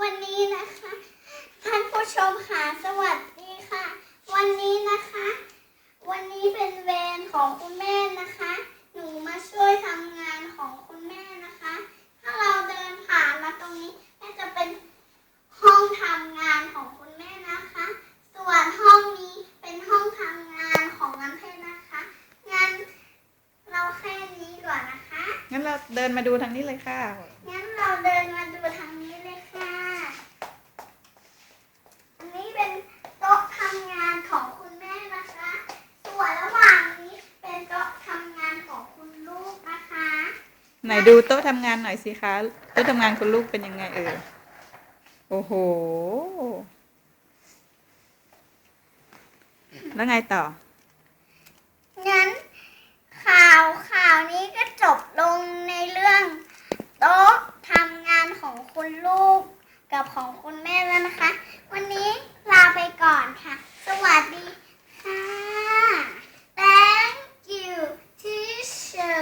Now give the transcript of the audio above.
วันนี้นะคะท่านผู้ชมค่ะสวัสดีค่ะ วันนี้นะคะ วันนี้เป็นเวรของคุณแม่นะคะ หนูมาช่วยทำงานของคุณแม่นะคะ ถ้าเราเดินผ่านมาตรงนี้ก็จะเป็นห้องทำงานของคุณแม่นะคะ ส่วนห้องนี้เป็นห้องทำงานของน้ำเพชรนะคะงั้นเราแค่นี้ก่อนนะคะ งั้นเราเดินมาดูทางนี้เลยค่ะ งั้นเราเดินมาดูทางนี้เลยค่ะ อันนี้เป็นโต๊ะทำงานของคุณแม่นะคะ ส่วนระหว่างนี้เป็นโต๊ะทำงานของคุณลูกนะคะ ไหนดูโต๊ะทำงานหน่อยสิคะโต๊ะทำงานคุณลูกเป็นยังไงเอ่ยโอ้โห แล้วไงต่อ งั้น ข่าวข่าวนี้ก็จบลงในเรื่อง โต๊ะทำงานของคุณลูกกับของคุณแม่แล้วนะคะ วันนี้ลาไปก่อนค่ะ สวัสดีค่ะ thank you teacher